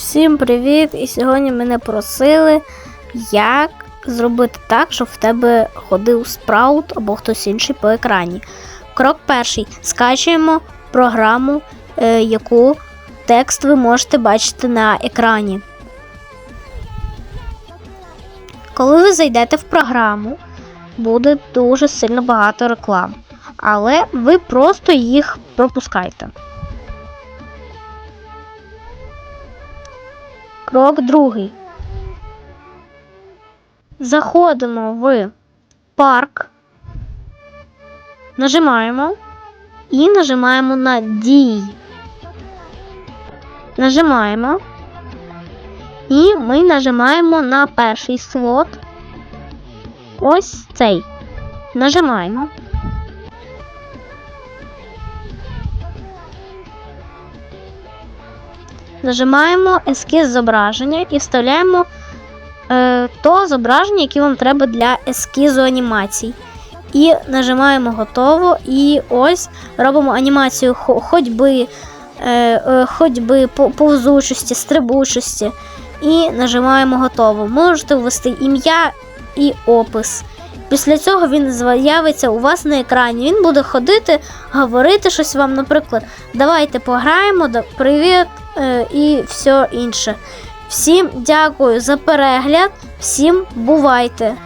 Всім привіт! І сьогодні мене просили, як зробити так, щоб в тебе ходив спраут або хтось інший по екрані. Крок перший. Скачуємо програму, е, яку текст ви можете бачити на екрані. Коли ви зайдете в програму, буде дуже сильно багато реклам. Але ви просто їх пропускайте. Крок другий. Заходимо в парк, нажимаємо і нажимаємо на дій. Нажимаємо. І ми нажимаємо на перший слот. Ось цей. Нажимаємо. Нажимаємо ескіз зображення і вставляємо е, то зображення, яке вам треба для ескізу анімацій. І нажимаємо готово. І ось робимо анімацію ходьби, е, е, ходьби, повзучості, стрибучості. І нажимаємо готово. Можете ввести ім'я і опис. Після цього він з'явиться у вас на екрані. Він буде ходити, говорити щось вам, наприклад, давайте пограємо, привіт е, і все інше. Всім дякую за перегляд, всім бувайте!